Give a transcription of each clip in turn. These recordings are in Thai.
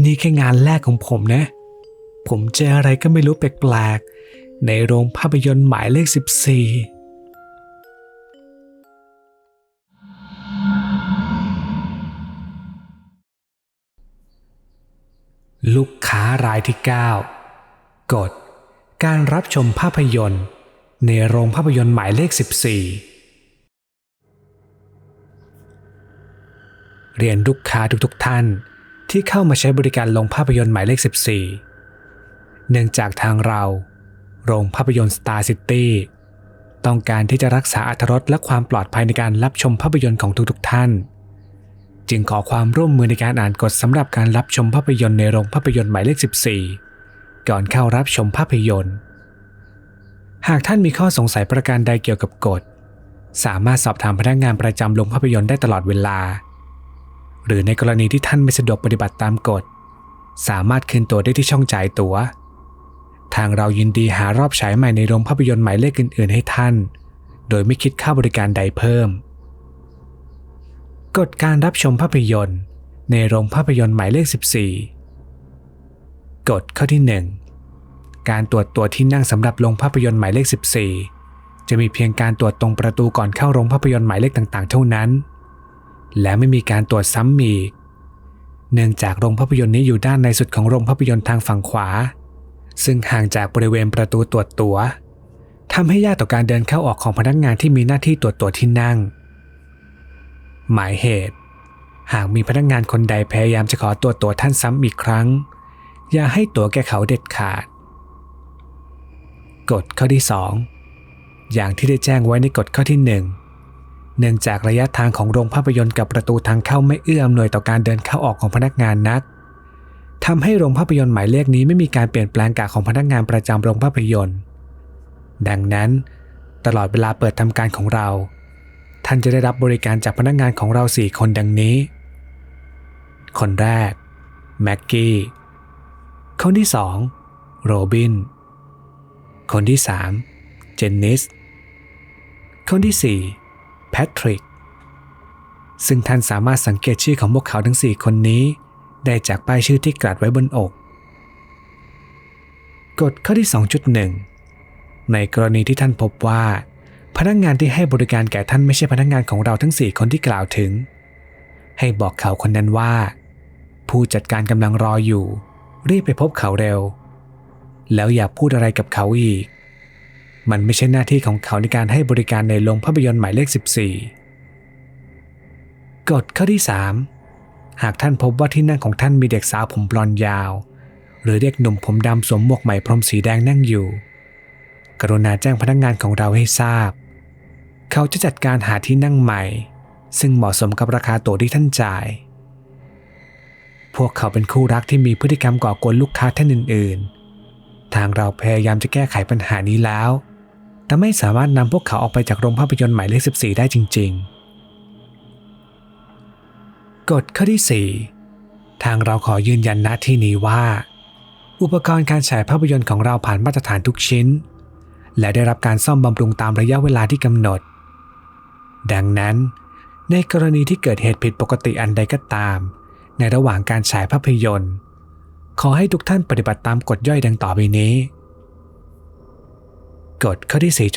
นี่แค่งานแรกของผมนะ ผมเจออะไรก็ไม่รู้แปลกๆ ในโรงภาพยนตร์หมายเลข 14ลูกค้ารายที่ 9กดการรับชมภาพยนตร์ ในโรงภาพยนตร์หมายเลข 14 เรียนลูกค้าทุกๆท่าน ที่เข้ามาใช้บริการโรงภาพยนตร์หมายเลข 14 เนื่องจากทางเรา โรงภาพยนตร์ Star City ต้องการที่จะรักษาอรรรสและความปลอดภัยในการรับชมภาพยนตร์ของทุกๆท่าน จึงขอความร่วมมือในการอ่านกฎสำหรับการรับชมภาพยนตร์ในโรงภาพยนตร์หมายเลข 14 ก่อนเข้ารับชมภาพยนตร์ หากท่านมีข้อสงสัยประการใดเกี่ยวกับกฎ สามารถสอบถามพนักงานประจำโรงภาพยนตร์ได้ตลอดเวลา หรือในกรณีที่ท่านไม่สะดวกปฏิบัติตามกฎ สามารถคืนตั๋วได้ที่ช่องจ่ายตั๋ว ทางเรายินดีหารอบฉายใหม่ในโรงภาพยนตร์หมายเลขอื่น ๆ ให้ท่าน โดยไม่คิดค่าบริการใดเพิ่ม กฎการรับชมภาพยนตร์ ในโรงภาพยนตร์หมายเลข 14 กฎข้อที่ 1 การตรวจตัวที่นั่งสำหรับโรงภาพยนตร์หมายเลข 14 จะมีเพียงการตรวจตรงประตูก่อนเข้าโรงภาพยนตร์หมายเลขต่าง ๆ เท่านั้น และไม่มีการตรวจซ้ำอีก เนื่องจากโรงภาพยนตร์นี้อยู่ด้านในสุดของโรงภาพยนตร์ทางฝั่งขวา ซึ่งห่างจากบริเวณประตูตรวจตัว๋วทำให้ยากต่อการเดินเข้าออกของพนักงานที่มีหน้าที่ตรวจตัวที่นั่ง หมายเหตุ หากมีพนักงานคนใดพยายามจะขอตัวตัวท่านซ้ำอีกครั้ง อย่าให้ตัวแก่เขาเด็ดขาด กฎข้อที่ 2 อย่างที่ได้แจ้งไว้ในกฎข้อที่1 เนื่องจากระยะทางของโรงภาพยนตร์กับประตูทางเข้าไม่เอื้ออำนวยต่อการเดินเข้าออกของพนักงานนักทำให้โรงภาพยนตร์หมายเลขนี้ไม่มีการเปลี่ยนแปลงกะของพนักงานประจำโรงภาพยนตร์ ดังนั้น ตลอดเวลาเปิดทำการของเรา ท่านจะได้รับบริการจากพนักงานของเราสี่คนดังนี้ คนแรก แม็กกี้ คนที่สองโรบิน คนที่สามเจนนิส คนที่สี่ แพทริก ซึ่งท่านสามารถสังเกตชื่อของพวกเขาทั้งสี่คนนี้ ได้จากป้ายชื่อที่กลัดไว้บนอก กฎข้อที่ 2.1 ในกรณีที่ท่านพบว่า พนักงานที่ให้บริการแก่ท่านไม่ใช่พนักงานของเราทั้ง4คนที่กล่าวถึง ให้บอกเขาคนนั้นว่า ผู้จัดการกำลังรออยู่ รีบไปพบเขาเร็ว แล้วอย่าพูดอะไรกับเขาอีก มันไม่ใช่หน้าที่ของเขาในการให้บริการในโรงภาพยนตร์หมายเลข 14 กฎข้อที่ 3 หากท่านพบว่าที่นั่งของท่านมีเด็กสาวผมบลอนยาว หรือเด็กหนุ่มผมดำสวมหมวกไหมพรมสีแดงนั่งอยู่ กรุณาแจ้งพนักงานของเราให้ทราบ เขาจะจัดการหาที่นั่งใหม่ ซึ่งเหมาะสมกับราคาตั๋วที่ท่านจ่าย พวกเขาเป็นคู่รักที่มีพฤติกรรมก่อกวนลูกค้าท่านอื่น ๆ ทางเราพยายามจะแก้ไขปัญหานี้แล้ว แต่ไม่สามารถนำพวกเขาออกไปจากโรงภาพยนตร์หมายเลข 14 ได้จริง ๆ กฎข้อที่ 4 ทางเราขอยืนยันณที่นี้ว่า อุปกรณ์การฉายภาพยนตร์ของเราผ่านมาตรฐานทุกชิ้น และได้รับการซ่อมบำรุงตามระยะเวลาที่กำหนด ดังนั้น ในกรณีที่เกิดเหตุผิดปกติอันใดก็ตาม ในระหว่างการฉายภาพยนตร์ ขอให้ทุกท่านปฏิบัติตามกฎย่อยดังต่อไปนี้ กฎข้อที่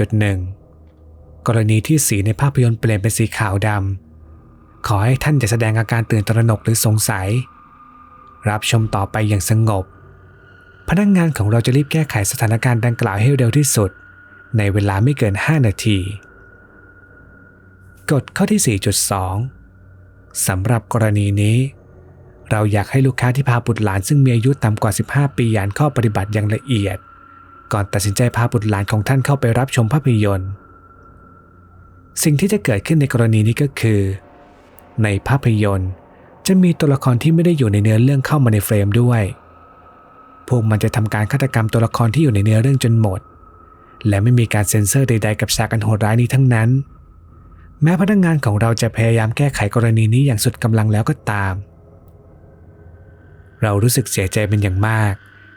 4.1 กรณีที่สีในภาพยนตร์เปลี่ยนเป็นสีขาวดำขอให้ท่านอย่าแสดงอาการตื่นตระหนกหรือสงสัย รับชมต่อไปอย่างสงบ พนักงงานของเราจะรีบแก้ไขสถานการณ์ดังกล่าวให้เร็วที่สุด ในเวลาไม่เกิน 5 นาที กฎข้อที่ 4.2 สำหรับกรณีนี้ เราอยากให้ลูกค้าที่พาบุตรหลานซึ่งมีอายุต่ำกว่า 15 ปีอ่านข้อปฏิบัติอย่างละเอียด ก่อนตัดสินใจพาบุตรหลานของท่านเข้าไปรับชมภาพยนตร์ สิ่งที่จะเกิดขึ้นในกรณีนี้ก็คือ ในภาพยนตร์จะมีตัวละครที่ไม่ได้อยู่ในเนื้อเรื่องเข้ามาในเฟรมด้วย พวกมันจะทำการฆาตกรรมตัวละครที่อยู่ในเนื้อเรื่องจนหมด และไม่มีการเซ็นเซอร์ใด ๆ กับฉากอันโหดร้ายนี้ทั้งนั้น แม้พนักงานของเราจะพยายามแก้ไขกรณีนี้อย่างสุดกำลังแล้วก็ตาม เรารู้สึกเสียใจเป็นอย่างมาก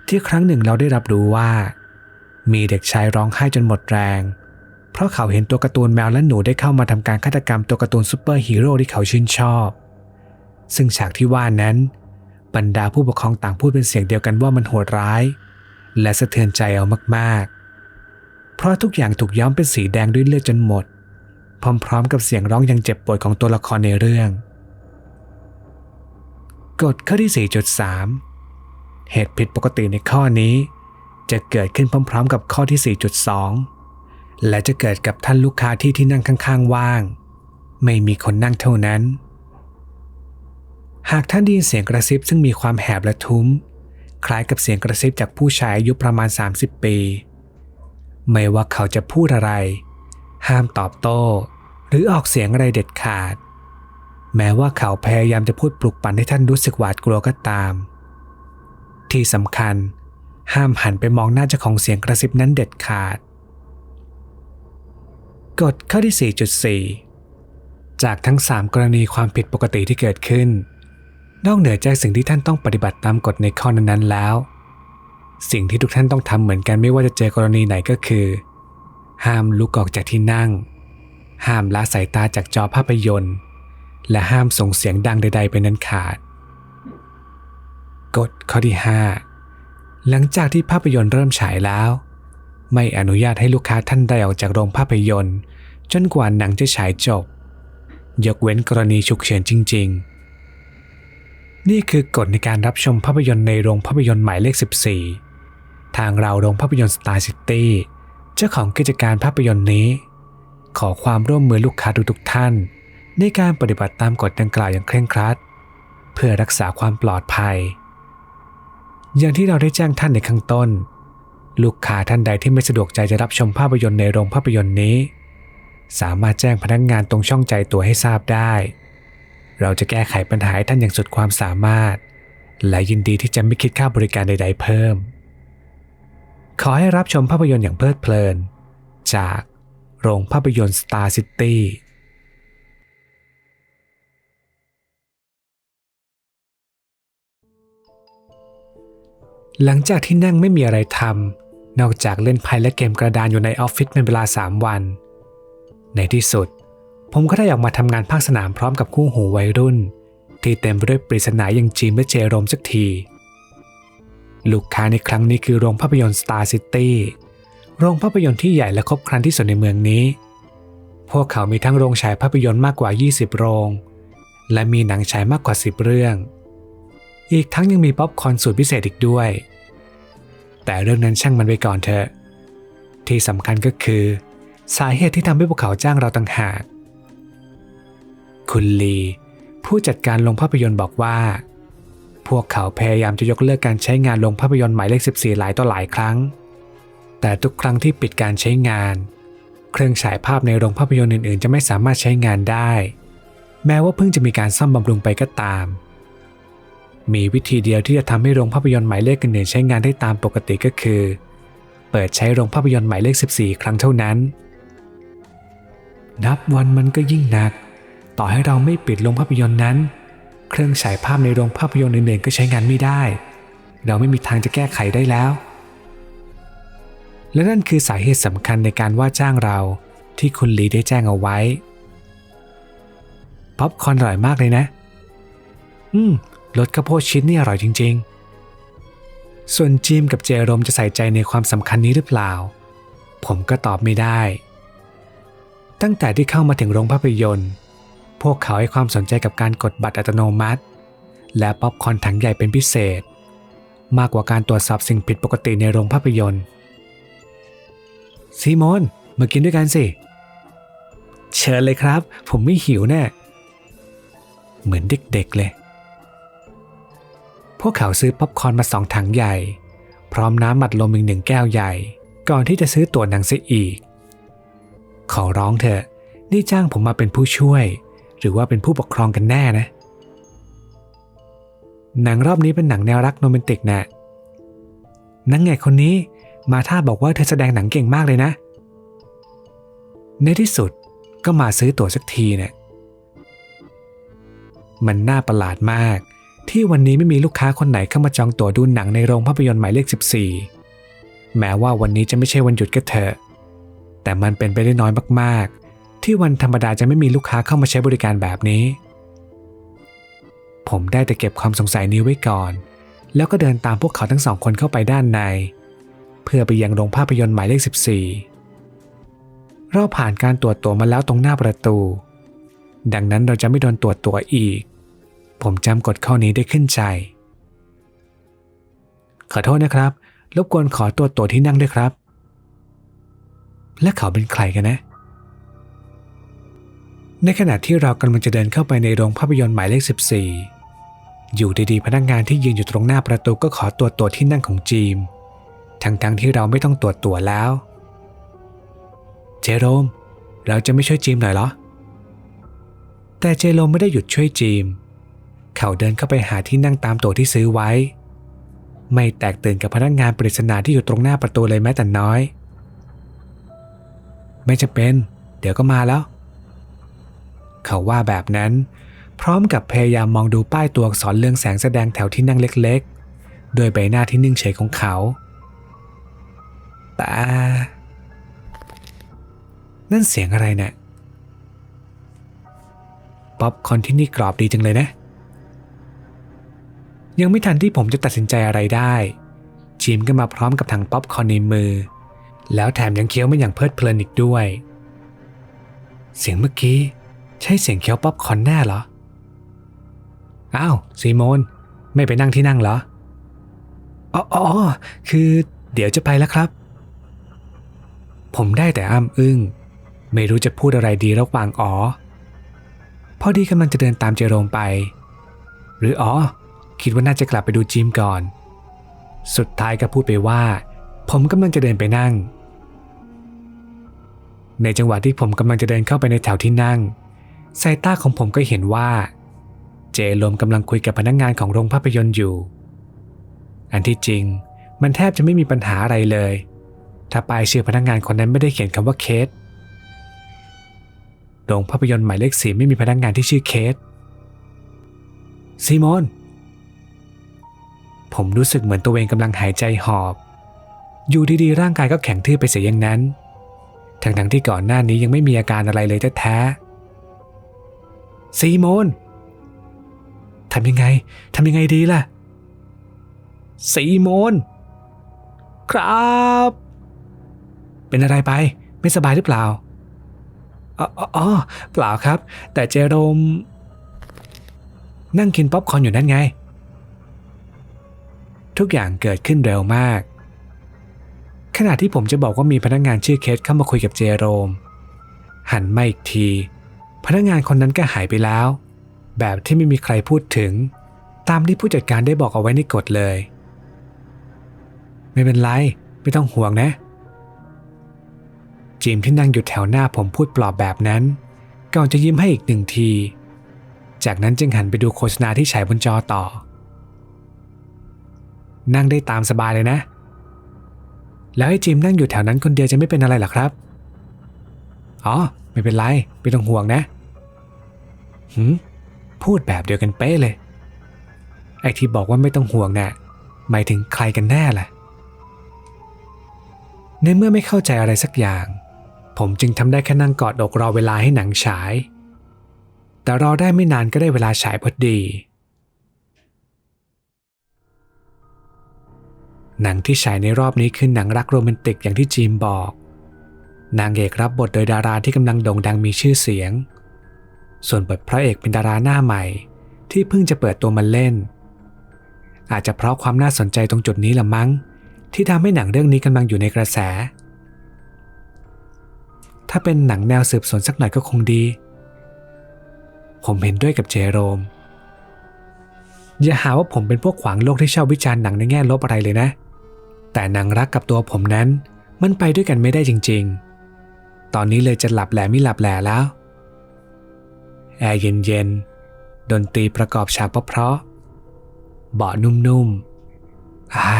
ที่ครั้งหนึ่งเราได้รับรู้ว่า มีเด็กชายร้องไห้จนหมดแรง เพราะเขาเห็นตัวการ์ตูนแมวและหนูได้เข้ามาทำการฆาตกรรมตัวการ์ตูนซูเปอร์ฮีโร่ที่เขาชื่นชอบ ซึ่งฉากที่ว่านั้น บรรดาผู้ปกครองต่างพูดเป็นเสียงเดียวกันว่ามันโหดร้าย และสะเทือนใจเอามากๆ เพราะทุกอย่างถูกย้อมเป็นสีแดงด้วยเลือดจนหมด พร้อมๆ กับเสียงร้องอย่างเจ็บปวดของตัวละครในเรื่องกฎข้อที่ 4.3 เหตุผิดปกติในข้อนี้ จะเกิดขึ้นพร้อมๆ กับข้อที่ 4.2 และจะเกิดกับท่านลูกค้าที่ที่นั่งข้างๆว่าง ไม่มีคนนั่งเท่านั้น หากท่านได้ยินเสียงกระซิบซึ่งมีความแหบและทุ้ม คล้ายกับเสียงกระซิบจากผู้ชายอายุประมาณ 30 ปี ไม่ว่าเขาจะพูดอะไร ห้ามตอบโต้ หรือออกเสียงอะไรเด็ดขาด แม้ว่าเขาพยายามจะพูดปลุกปั่นให้ท่านรู้สึกหวาดกลัวก็ตาม ที่สำคัญ ห้ามหันไปมองหน้าเจ้าของเสียงกระซิบนั้นเด็ดขาด กฎข้อที่ 4.4 จากทั้ง 3 กรณีความผิดปกติที่เกิดขึ้น นอกเหนือจากสิ่งที่ท่านต้องปฏิบัติตามกฎในข้อนั้นๆแล้ว สิ่งที่ทุกท่านต้องทำเหมือนกันไม่ว่าจะเจอกรณีไหนก็คือ ห้ามลุกออกจากที่นั่ง ห้ามละสายตาจากจอภาพยนตร์ และห้ามส่งเสียงดังใดๆเป็นนั้นขาด กฎข้อที่ 5 หลังจากที่ภาพยนตร์เริ่มฉายแล้ว ไม่อนุญาตให้ลูกค้าท่านใดออกจากโรงภาพยนตร์ จนกว่าหนังจะฉายจบ ยกเว้นกรณีฉุกเฉินจริง ๆ นี่คือกฎในการรับชมภาพยนตร์ในโรงภาพยนตร์หมายเลข 14 ทางเราโรงภาพยนตร์สตาร์ซิตี้เจ้าของกิจการภาพยนตร์นี้ ขอความร่วมมือลูกค้าทุกๆท่าน ในการปฏิบัติตามกฎดังกล่าวอย่างเคร่งครัด เพื่อรักษาความปลอดภัย อย่างที่เราได้แจ้งท่านในข้างต้น ลูกค้าท่านใดที่ไม่สะดวกใจจะรับชมภาพยนตร์ในโรงภาพยนตร์นี้ สามารถแจ้งพนักงงานตรงช่องใจตัวให้ทราบได้ เราจะแก้ไขปัญหาให้ท่านอย่างสุดความสามารถ และยินดีที่จะไม่คิดค่าบริการใด ๆ เพิ่ม ขอให้รับชมภาพยนตร์อย่างเพลิดเพลิน จากโรงภาพยนตร์ Star City หลังจากที่นั่งไม่มีอะไรทำนอกจากเล่นไพ่และเกมกระดานอยู่ในออฟฟิศเป็นเวลา 3 วัน ในที่สุด ผมก็ได้ออกมาทำงานภาคสนามพร้อมกับคู่หูวัยรุ่น ที่เต็มไปด้วยปริศนาอย่างจีมและเจโรมสักที ลูกค้าในครั้งนี้คือโรงภาพยนตร์ Star City โรงภาพยนตร์ที่ใหญ่และครบครันที่สุดในเมืองนี้ พวกเขามีทั้งโรงฉายภาพยนตร์มากกว่า 20 โรง และมีหนังฉายมากกว่า 10 เรื่อง อีกทั้งยังมีป๊อปคอร์นสูตรพิเศษอีกด้วย แต่เรื่องนั้นช่างมันไปก่อนเถอะ ที่สำคัญก็คือ สาเหตุที่ทำให้พวกเขาจ้างเราต่างหาก คุณลี ผู้จัดการโรงภาพยนตร์บอกว่า พวกเขาพยายามจะยกเลิกการใช้งานโรงภาพยนตร์หมายเลข 14 หลายต่อหลายครั้ง แต่ทุกครั้งที่ปิดการใช้งาน เครื่องฉายภาพในโรงภาพยนตร์อื่น ๆ จะไม่สามารถใช้งานได้ แม้ว่าเพิ่งจะมีการซ่อมบำรุงไปก็ตาม มีวิธีเดียวที่จะทำให้โรงภาพยนตร์หมายเลขอื่นๆใช้งานได้ตามปกติก็คือ เปิดใช้โรงภาพยนตร์หมายเลข 14 ครั้งเท่านั้น นับวันมันก็ยิ่งหนัก ต่อให้เราไม่ปิดโรงภาพยนตร์นั้น เครื่องฉายภาพในโรงภาพยนตร์อื่นๆก็ใช้งานไม่ได้ เราไม่มีทางจะแก้ไขได้แล้ว และนั่นคือสาเหตุสำคัญในการว่าจ้างเราที่คุณลีได้แจ้งเอาไว้ป๊อปคอนอร่อยมากเลยนะ อืม รสข้าวโพดชิ้นนี่อร่อยจริง ๆ ส่วนจิมกับเจโรมจะใส่ใจในความสำคัญนี้หรือเปล่า ผมก็ตอบไม่ได้ ตั้งแต่ที่เข้ามาถึงโรงภาพยนตร์ พวกเขาให้ความสนใจกับการกดบัตรอัตโนมัติ และป๊อปคอร์นถังใหญ่เป็นพิเศษ มากกว่าการตรวจสอบสิ่งผิดปกติในโรงภาพยนตร์ซีโมนมากินด้วยกันสิ เชิญเลยครับ ผมไม่หิวแน่เหมือนเด็กๆเลย พวกเขาซื้อป๊อปคอร์นมาสองถังใหญ่ พร้อมน้ำมัดลมอีกหนึ่งแก้วใหญ่ ก่อนที่จะซื้อตั๋วหนังเสียอีก ขอร้องเถอะ นี่จ้างผมมาเป็นผู้ช่วย หรือว่าเป็นผู้ปกครองกันแน่นะ หนังรอบนี้เป็นหนังแนวรักโรแมนติกนะนังไงคนนี้มาท่าบอกว่าเธอแสดงหนังเก่งมากเลยนะ ในที่สุดก็มาซื้อตั๋วสักทีเนี่ยมันน่าประหลาดมาก ที่วันนี้ไม่มีลูกค้าคนไหนเข้ามาจองตั๋วดูหนังในโรงภาพยนตร์หมายเลข 14 แม้ว่าวันนี้จะไม่ใช่วันหยุดก็เถอะ แต่มันเป็นไปได้น้อยมากๆ ที่วันธรรมดาจะไม่มีลูกค้าเข้ามาใช้บริการแบบนี้ ผมได้แต่เก็บความสงสัยนี้ไว้ก่อน แล้วก็เดินตามพวกเขาทั้งสองคนเข้าไปด้านใน เพื่อไปยังโรงภาพยนตร์หมายเลข 14 เราผ่านการตรวจตัวมาแล้วตรงหน้าประตู ดังนั้นเราจะไม่โดนตรวจตัวอีก ผมจำกฎข้อนี้ได้ขึ้นใจ ขอโทษนะครับ รบกวนขอตรวจตัวที่นั่งด้วยครับ และเขาเป็นใครกันนะ ในขณะที่เรากำลังจะเดินเข้าไปในโรงภาพยนตร์หมายเลข 14 อยู่ดีๆ พนักงานที่ยืนอยู่ตรงหน้าประตูก็ขอตรวจตัวที่นั่งของจีม ทั้งๆที่เราไม่ต้องตรวจตัวแล้ว เจโรม เราจะไม่ช่วยจีมหน่อยเหรอแต่เจโรมไม่ได้หยุดช่วยจีม เขาเดินเข้าไปหาที่นั่งตามตัวที่ซื้อไว้ ไม่แตกตื่นกับพนักงานปริศนาที่อยู่ตรงหน้าประตูเลยแม้แต่น้อย ไม่จะเป็น เดี๋ยวก็มาแล้ว เขาว่าแบบนั้น พร้อมกับพยายามมองดูป้ายตัวอักษรเรื่องแสงแสดงแถวที่นั่งเล็กๆโดยใบหน้าที่นิ่งเฉยของเขาแต่นั่นเสียงอะไรเนะ่ยป๊อปคอนที่นี่กรอบดีจังเลยนะ ยังไม่ทันที่ผมจะตัดสินใจอะไรได้จิมก็มาพร้อมกับถังป๊อปคอร์นในมือ แล้วแถมยังเคี้ยวมันอย่างเพลิดเพลินอีกด้วย เสียงเมื่อกี้ ใช่เสียงเคี้ยวป๊อปคอร์นแน่เหรอ อ้าวซีโมนไม่ไปนั่งที่นั่งเหรอ อ๋ออคือเดี๋ยวจะไปแล้วครับ ผมได้แต่อ้ำอึ้ง ไม่รู้จะพูดอะไรดีระหว่างอ๋อพอดีกำลังจะเดินตามเจโรมไป หรืออ๋อ คิดว่าน่าจะกลับไปดูจิมก่อน สุดท้ายก็พูดไปว่า ผมกำลังจะเดินไปนั่ง ในจังหวะที่ผมกำลังจะเดินเข้าไปในแถวที่นั่ง สายตาของผมก็เห็นว่า เจโรมกำลังคุยกับพนักงงานของโรงภาพยนตร์อยู่ อันที่จริงมันแทบจะไม่มีปัญหาอะไรเลย ถ้าปลายชื่อพนักงงานคนนั้นไม่ได้เขียนคำว่าเคสโรงภาพยนตร์หมายเลขสีไม่มีพนักงงานที่ชื่อเคสซีโมน ผมรู้สึกเหมือนตัวเองกำลังหายใจหอบ อยู่ดีๆ ร่างกายก็แข็งทื่อไปเสียอย่างนั้น ทั้งๆที่ก่อนหน้านี้ยังไม่มีอาการอะไรเลยแท้ๆซีโมนทำยังไงทำยังไงดีล่ะซีโมนครับ เป็นอะไรไป ไม่สบายหรือเปล่าอ๋ออเปล่าครับ แต่เจโรม นั่งกินป๊อปคอร์นอยู่นั่นไง ทุกอย่างเกิดขึ้นเร็วมาก ขณะที่ผมจะบอกว่ามีพนักงงานชื่อเคสเข้ามาคุยกับเจโรม หันมาอีกที พนักงงานคนนั้นก็หายไปแล้ว แบบที่ไม่มีใครพูดถึง ตามที่ผู้จัดการได้บอกเอาไว้ในกฎเลย ไม่เป็นไร ไม่ต้องห่วงนะ จิมที่นั่งอยู่แถวหน้าผมพูดปลอบแบบนั้น ก่อนจะยิ้มให้อีกหนึ่งที จากนั้นจึงหันไปดูโฆษณาที่ฉายบนจอต่อ นั่งได้ตามสบายเลยนะ แล้วให้จิมนั่งอยู่แถวนั้นคนเดียวจะไม่เป็นอะไรหรอครับ อ๋อ ไม่เป็นไรไม่ต้องห่วงนะหืมพูดแบบเดียวกันเป๊ะเลย ไอ้ที่บอกว่าไม่ต้องห่วงนะ่ะหมายถึงใครกันแน่ล่ะ ในเมื่อไม่เข้าใจอะไรสักอย่าง ผมจึงทำได้แค่นั่งกอดอกรอเวลาให้หนังฉาย แต่รอได้ไม่นานก็ได้เวลาฉายพอดี หนังที่ฉายในรอบนี้คือหนังรักโรแมนติกอย่างที่จีมบอก นางเอกรับบทโดยดาราที่กำลังโด่งดังมีชื่อเสียง ส่วนบทพระเอกเป็นดาราหน้าใหม่ ที่เพิ่งจะเปิดตัวมาเล่น อาจจะเพราะความน่าสนใจตรงจุดนี้ละมั้ง ที่ทำให้หนังเรื่องนี้กำลังอยู่ในกระแส ถ้าเป็นหนังแนวสืบสวนสักหน่อยก็คงดี ผมเห็นด้วยกับเจโรมอย่าหาว่าผมเป็นพวกขวางโลกที่ชอบวิจารณ์หนังในแง่ลบอะไรเลยนะ แต่นังรักกับตัวผมนั้นมันไปด้วยกันไม่ได้จริงๆ ตอนนี้เลยจะหลับแหลไม่หลับแหลแล้ว แอร์เย็นๆ ดนตรีประกอบฉากเพราะๆเบาะนุ่มๆไอ้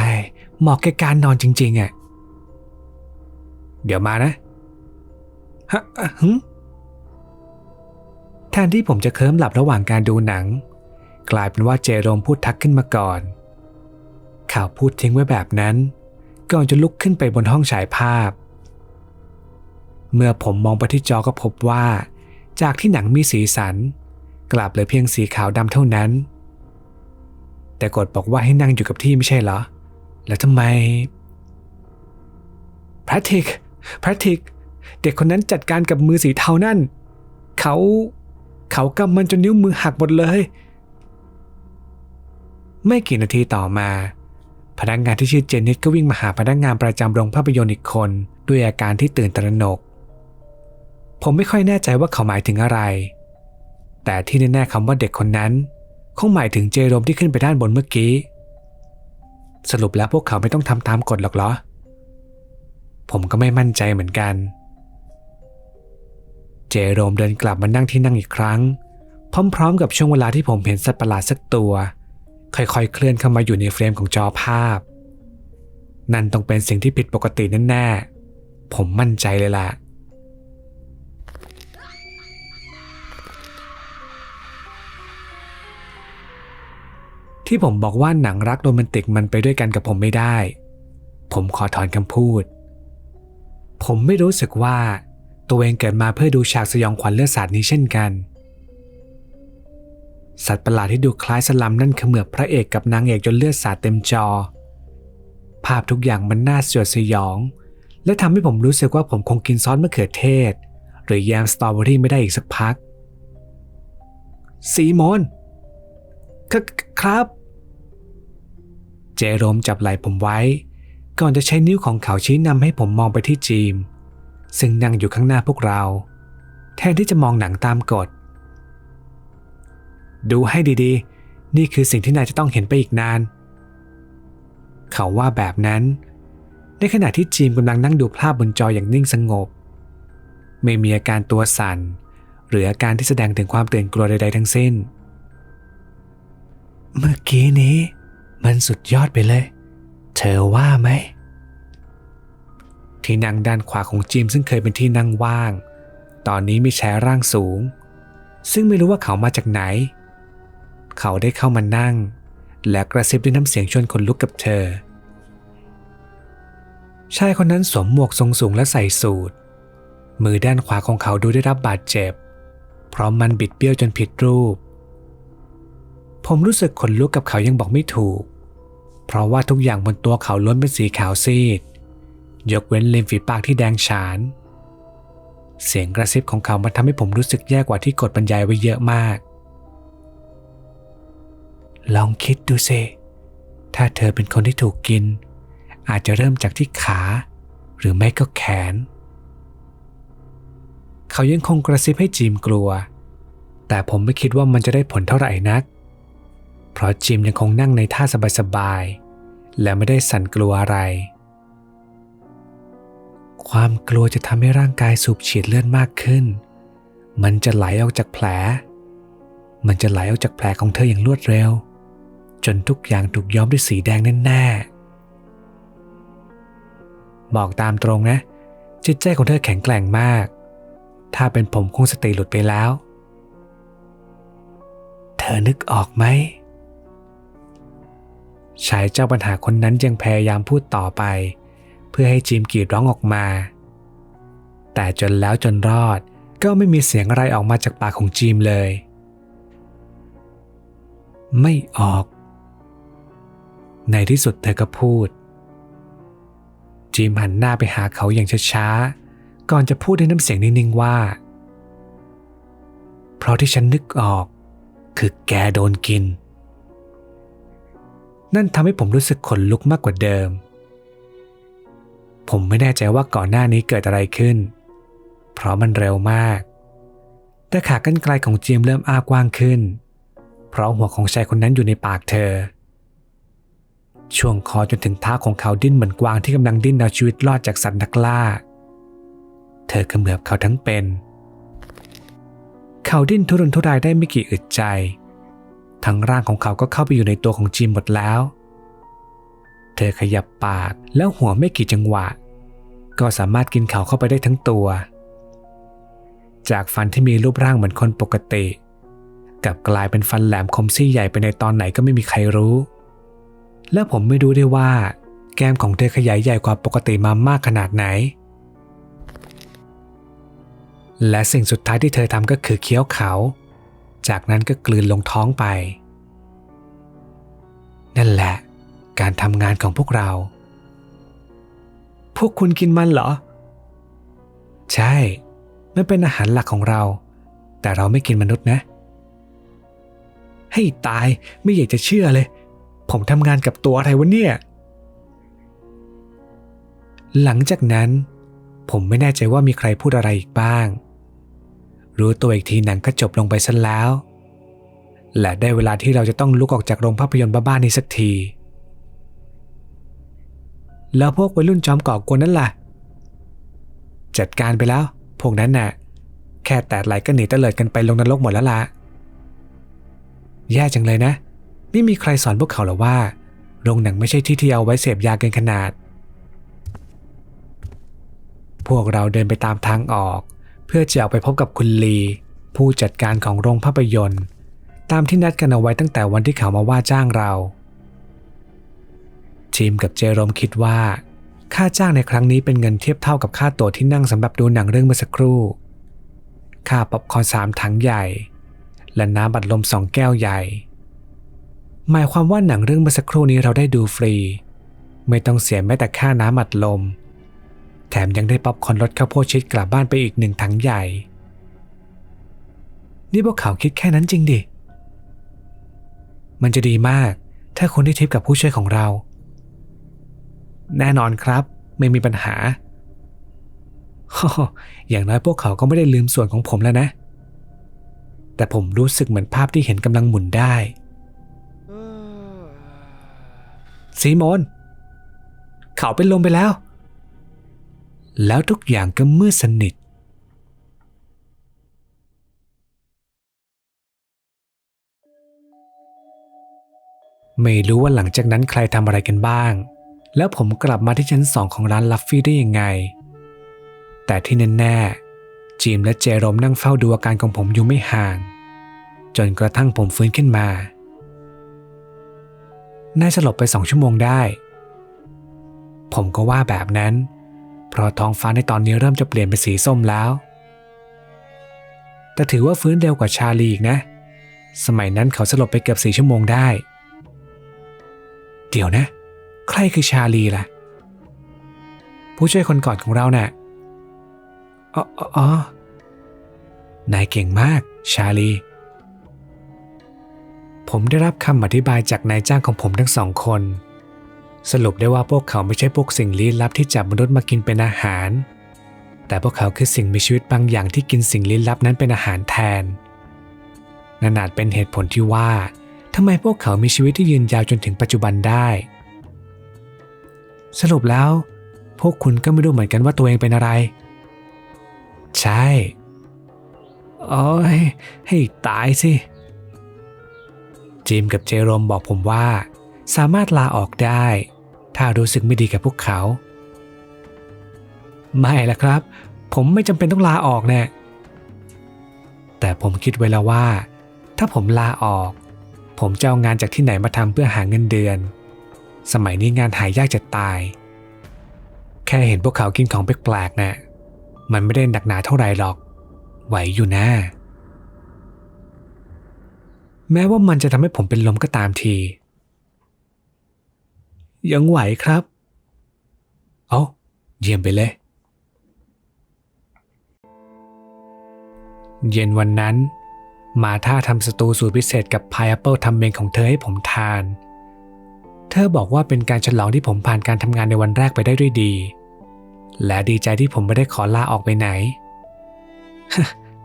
เหมาะแก่การนอนจริงๆอะ เดี๋ยวมานะฮะอะหึแทนที่ผมจะเคลิ้มหลับระหว่างการดูหนัง กลายเป็นว่าเจโรมพูดทักขึ้นมาก่อน ข่าวพูดทิ้งไว้แบบนั้น ก่อนจะลุกขึ้นไปบนห้องฉายภาพ เมื่อผมมองไปที่จอก็พบว่า จากที่หนังมีสีสัน กลับเหลือเพียงสีขาวดำเท่านั้น แต่กฎบอกว่าให้นั่งอยู่กับที่ไม่ใช่เหรอ แล้วทำไมแพทริกแพทริก เด็กคนนั้นจัดการกับมือสีเทานั่น เขาเขากำมันจนนิ้วมือหักหมดเลย ไม่กี่นาทีต่อมา พนักงานที่ชื่อเจนนิสก็วิ่งมาหาพนักงานประจำโรงภาพยนตร์อีกคน ด้วยอาการที่ตื่นตระหนก ผมไม่ค่อยแน่ใจว่าเขาหมายถึงอะไร แต่ที่แน่ๆคำว่าเด็กคนนั้น คงหมายถึงเจโรมที่ขึ้นไปด้านบนเมื่อกี้ สรุปแล้วพวกเขาไม่ต้องทำตามกฎหรอกเหรอ ผมก็ไม่มั่นใจเหมือนกัน เจโรมเดินกลับมานั่งที่นั่งอีกครั้ง พร้อม ๆ กับช่วงเวลาที่ผมเห็นสัตว์ประหลาดสักตัว ค่อยๆ เคลื่อนเข้ามาอยู่ในเฟรมของจอภาพ นั่นต้องเป็นสิ่งที่ผิดปกติแน่ๆ ผมมั่นใจเลยล่ะ ที่ผมบอกว่าหนังรักโรแมนติกมันไปด้วยกันกับผมไม่ได้ ผมขอถอนคำพูด ผมไม่รู้สึกว่าตัวเองเกิดมาเพื่อดูฉากสยองขวัญเลือดสาดนี้เช่นกัน สัตว์ประหลาดที่ดูคล้ายสลัมนั่นเขมือบพระเอกกับนางเอกจนเลือดสาดเต็มจอ ภาพทุกอย่างมันน่าสยดสยอง และทำให้ผมรู้สึกว่าผมคงกินซอสมะเขือเทศ หรือแยมสตรอเบอรี่ไม่ได้อีกสักพักซีโมนคครับ เจโรมจับไหล่ผมไว้ ก่อนจะใช้นิ้วของเขาชี้นำให้ผมมองไปที่จีม ซึ่งนั่งอยู่ข้างหน้าพวกเรา แทนที่จะมองหนังตามกฎ ดูให้ดีๆ นี่คือสิ่งที่นายจะต้องเห็นไปอีกนาน เขาว่าแบบนั้น ในขณะที่จีมกำลังนั่งดูภาพบนจออย่างนิ่งสงบ ไม่มีอาการตัวสั่น หรืออาการที่แสดงถึงความตื่นกลัวใดๆทั้งสิ้น เมื่อกี้นี้ มันสุดยอดไปเลย เธอว่าไหม ที่นั่งด้านขวาของจิมซึ่งเคยเป็นที่นั่งว่าง ตอนนี้มีแชร์ร่างสูงซึ่งไม่รู้ว่าเขามาจากไหน เขาได้เข้ามานั่ง และกระซิบด้วยน้ำเสียงชวนคนลุกกับเธอ ชายคนนั้นสวมหมวกทรงสูงและใส่สูทมือด้านขวาของเขาดูได้รับบาดเจ็บ เพราะมันบิดเบี้ยวจนผิดรูป ผมรู้สึกขนลุกกับเขายังบอกไม่ถูก เพราะว่าทุกอย่างบนตัวเขาล้วนเป็นสีขาวซีด ยกเว้นริมฝีปากที่แดงฉาน เสียงกระซิบของเขามันทำให้ผมรู้สึกแย่กว่าที่กดบรรยายไว้เยอะมาก ลองคิดดูสิถ้าเธอเป็นคนที่ถูกกิน อาจจะเริ่มจากที่ขา หรือไม่ก็แขน เขายังคงกระซิบให้จิมกลัว แต่ผมไม่คิดว่ามันจะได้ผลเท่าไหร่นัก เพราะจิมยังคงนั่งในท่าสบายๆ และไม่ได้สั่นกลัวอะไร ความกลัวจะทำให้ร่างกายสูบฉีดเลือดมากขึ้น มันจะไหลออกจากแผล มันจะไหลออกจากแผลของเธออย่างรวดเร็ว จนทุกอย่างถูกย้อมด้วยสีแดงแน่ๆบอกตามตรงนะ จิตใจของเธอแข็งแกร่งมาก ถ้าเป็นผมคงสติหลุดไปแล้ว เธอนึกออกไหมชายเจ้าปัญหาคนนั้นยังพยายามพูดต่อไป เพื่อให้จิมกรีดร้องออกมา แต่จนแล้วจนรอดก็ไม่มีเสียงอะไรออกมาจากปากของจิมเลย ไม่ออก ในที่สุดเธอก็พูด จิมหันหน้าไปหาเขาอย่างช้าๆ ก่อนจะพูดด้วยน้ำเสียงนิ่งๆว่า เพราะที่ฉันนึกออก คือแกโดนกิน นั่นทำให้ผมรู้สึกขนลุกมากกว่าเดิม ผมไม่แน่ใจว่าก่อนหน้านี้เกิดอะไรขึ้น เพราะมันเร็วมาก แต่ขากรรไกลของจิมเริ่มอ้ากว้างขึ้น เพราะหัวของชายคนนั้นอยู่ในปากเธอ ช่วงคอจนถึงเท้าของเขาดิ้นเหมือนกวางที่กำลังดิ้นเอาชีวิตรอดจากสัตว์นักล่า เธอเขมือบเขาทั้งเป็น เขาดิ้นทุรนทุรายได้ไม่กี่อึดใจ ทั้งร่างของเขาก็เข้าไปอยู่ในตัวของจิมหมดแล้ว เธอขยับปากแล้วหัวไม่กี่จังหวะ ก็สามารถกินเขาเข้าไปได้ทั้งตัว จากฟันที่มีรูปร่างเหมือนคนปกติ กลับกลายเป็นฟันแหลมคมซี่ใหญ่ไปในตอนไหนก็ไม่มีใครรู้ และผมไม่รู้ได้ว่า แก้มของเธอขยายใหญ่กว่าปกติมามากขนาดไหน และสิ่งสุดท้ายที่เธอทำก็คือเคี้ยวเขา จากนั้นก็กลืนลงท้องไป นั่นแหละ การทำงานของพวกเรา พวกคุณกินมันเหรอ ใช่ มันเป็นอาหารหลักของเรา แต่เราไม่กินมนุษย์นะ ให้ตายไม่อยากจะเชื่อเลย ผมทำงานกับตัวอะไรวะเนี่ย หลังจากนั้น ผมไม่แน่ใจว่ามีใครพูดอะไรอีกบ้าง รู้ตัวอีกทีหนังก็จบลงไปซะแล้ว และได้เวลาที่เราจะต้องลุกออกจากโรงภาพยนตร์บ้าๆนี้สักที แล้วพวกวัยรุ่นจอมก่อกวนนั่นล่ะ จัดการไปแล้ว พวกนั้นน่ะ แค่แตดไหลก็หนีเตลิดกันไปลงนรกหมดแล้วล่ะแย่จังเลยนะ ม่มีใครสอนพวกเขาหรอว่า โรงหนังไม่ใช่ที่ที่เอาไว้เสพยาเกินขนาด พวกเราเดินไปตามทางออก เพื่อจะออกไปพบกับคุณลี ผู้จัดการของโรงภาพยนตร์ ตามที่นัดกันเอาไว้ตั้งแต่วันที่เขามาว่าจ้างเราจิมกับเจโรมคิดว่า ค่าจ้างในครั้งนี้เป็นเงินเทียบเท่ากับค่าตั๋วที่นั่งสำหรับดูหนังเรื่องเมื่อสักครู่ ค่าป๊อปคอร์นสามถังใหญ่ และน้ำบัดลมสองแก้วใหญ่ หมายความว่าหนังเรื่องเมื่อสักครู่นี้เราได้ดูฟรี ไม่ต้องเสียแม้แต่ค่าน้ำอัดลม แถมยังได้ป๊อปคอนรสข้าวโพดชีสกลับบ้านไปอีกหนึ่งถังใหญ่ นี่พวกเขาคิดแค่นั้นจริงดิ มันจะดีมาก ถ้าคุณได้ทิปกับผู้ช่วยของเรา แน่นอนครับ ไม่มีปัญหา อย่างน้อยพวกเขาก็ไม่ได้ลืมส่วนของผมแล้วนะ แต่ผมรู้สึกเหมือนภาพที่เห็นกำลังหมุนได้ ซีโมนเขาเป็นลมไปแล้ว แล้วทุกอย่างก็มืดสนิทไม่รู้ว่าหลังจากนั้นใครทำอะไรกันบ้าง แล้วผมกลับมาที่ชั้นสองของร้านลัฟฟี่ได้ยังไง แต่ที่แน่ๆจีมและเจรมนั่งเฝ้าดูอาการของผมอยู่ไม่ห่าง จนกระทั่งผมฟื้นขึ้นมา น่าสลบไปสองชั่วโมงได้ ผมก็ว่าแบบนั้น เพราะท้องฟ้าในตอนนี้เริ่มจะเปลี่ยนเป็นสีส้มแล้ว แต่ถือว่าฟื้นเร็วกว่าชาลีอีกนะ สมัยนั้นเขาสลบไปเกือบสี่ชั่วโมงได้ เดี๋ยวนะ ใครคือชาลีล่ะ ผู้ช่วยคนก่อนของเราน่ะอ๋ออ๋ออ๋อ นายเก่งมาก ชาลี ผมได้รับคำอธิบายจากนายจ้างของผมทั้งสองคน สรุปได้ว่าพวกเขาไม่ใช่พวกสิ่งลี้ลับที่จับมนุษย์มากินเป็นอาหาร แต่พวกเขาคือสิ่งมีชีวิตบางอย่างที่กินสิ่งลี้ลับนั้นเป็นอาหารแทนนั่นอาจเป็นเหตุผลที่ว่าทำไมพวกเขามีชีวิตที่ยืนยาวจนถึงปัจจุบันได้ สรุปแล้ว พวกคุณก็ไม่รู้เหมือนกันว่าตัวเองเป็นอะไร ใช่โอ้ยให้ตายสิ จิมกับเจโรมบอกผมว่า สามารถลาออกได้ ถ้ารู้สึกไม่ดีกับพวกเขา ไม่ละครับ ผมไม่จำเป็นต้องลาออกแน่แต่ผมคิดไว้แล้วว่า ถ้าผมลาออก ผมจะเอางานจากที่ไหนมาทำเพื่อหาเงินเดือน สมัยนี้งานหายากจะตาย แค่เห็นพวกเขากินของแปลกๆนะ่ะมันไม่ได้หนักหนาเท่าไหร่หรอก ไหวอยู่นะ แม้ว่ามันจะทำให้ผมเป็นลมก็ตามที ยังไหวครับ เอาเยี่ยมไปเลย เย็นวันนั้น มาท่าทำสตูสูตรพิเศษกับพายแอปเปิลทำเมงของเธอให้ผมทาน เธอบอกว่าเป็นการฉลองที่ผมผ่านการทำงานในวันแรกไปได้ด้วยดี และดีใจที่ผมไม่ได้ขอลาออกไปไหน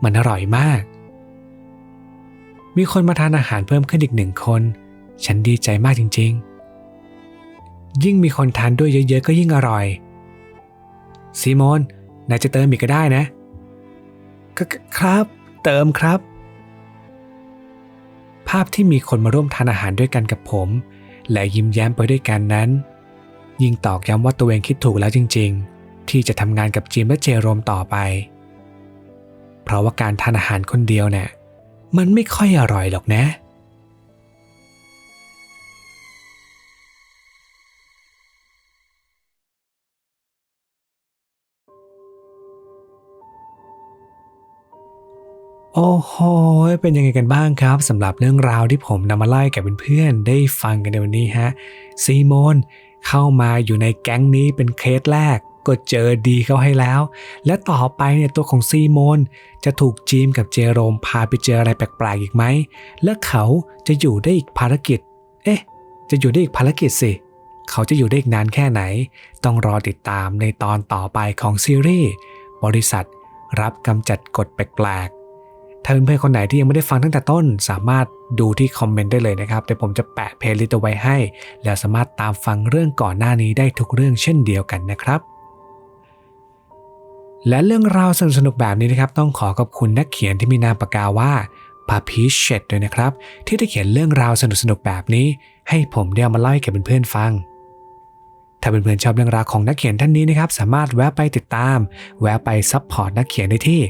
มันอร่อยมาก มีคนมาทานอาหารเพิ่มขึ้นอีกหนึ่งคน ฉันดีใจมากจริง ๆ ยิ่งมีคนทานด้วยเยอะ ๆ ก็ยิ่งอร่อย ซีโมนนายจะเติมอีกก็ได้นะ ครับ เติมครับ ภาพที่มีคนมาร่วมทานอาหารด้วยกันกับผม และยิ้มแย้มไปด้วยกันนั้น ยิ่งตอกย้ำว่าตัวเองคิดถูกแล้วจริง ๆ ที่จะทำงานกับจิมและเจโรมต่อไป เพราะว่าการทานอาหารคนเดียวเนี่ย มันไม่ค่อยอร่อยหรอกนะ โอ้โห เป็นยังไงกันบ้างครับสำหรับเรื่องราวที่ผมนำมาไล่กับเพื่อนๆได้ฟังกันในวันนี้ฮะ ซีโมนเข้ามาอยู่ในแก๊งนี้เป็นเคสแรก ก็เจอดีเขาให้แล้ว และต่อไปเนี่ยตัวของซีโมนจะถูกจีมกับเจโรมพาไปเจออะไรแปลกๆอีกไหม และเขาจะอยู่ได้อีกภารกิจ เอ๊ะ จะอยู่ได้อีกภารกิจสิ เขาจะอยู่ได้อีกนานแค่ไหน ต้องรอติดตามในตอนต่อไปของซีรีส์บริษัทรับกำจัดกฎแปลกๆ ถ้าเพื่อนๆคนไหนที่ยังไม่ได้ฟังตั้งแต่ต้น สามารถดูที่คอมเมนต์ได้เลยนะครับเดี๋ยวผมจะแปะเพลย์ลิสต์เอาไว้ให้ แล้วสามารถตามฟังเรื่องก่อนหน้านี้ได้ทุกเรื่องเช่นเดียวกันนะครับ และเรื่องราวสนุกๆแบบนี้นะครับ ต้องขอขอบคุณนักเขียนที่มีนามปากกาว่าพาพีเชตด้วยนะครับ ที่ได้เขียนเรื่องราวสนุกๆแบบนี้ ให้ผมได้เอามาเล่าให้กับเพื่อนๆฟัง ถ้าเพื่อนๆชอบเรื่องราวของนักเขียนท่านนี้นะครับ สามารถแวะไปติดตาม แวะไปซัพพอร์ตนักเขียนได้ที่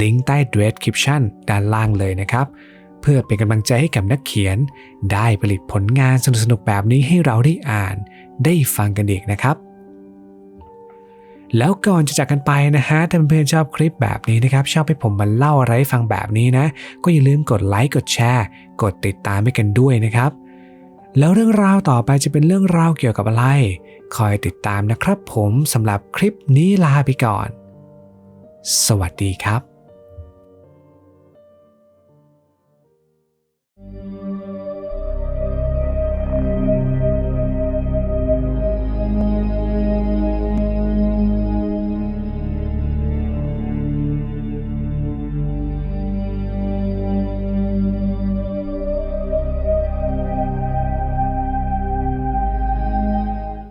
ลิงก์ใต้ description ด้านล่างเลยนะครับ เพื่อเป็นกำลังใจให้กับนักเขียน ได้ผลิตผลงานสนุกๆแบบนี้ให้เราได้อ่าน ได้ฟังกันอีกนะครับ แล้วก่อนจะจากกันไปนะฮะ ถ้าเพื่อนๆชอบคลิปแบบนี้นะครับ ชอบให้ผมมาเล่าอะไรฟังแบบนี้นะ ก็อย่าลืมกดไลค์ กดแชร์ กดติดตามให้กันด้วยนะครับ แล้วเรื่องราวต่อไปจะเป็นเรื่องราวเกี่ยวกับอะไร คอยติดตามนะครับผมสำหรับคลิปนี้ลาไปก่อน สวัสดีครับ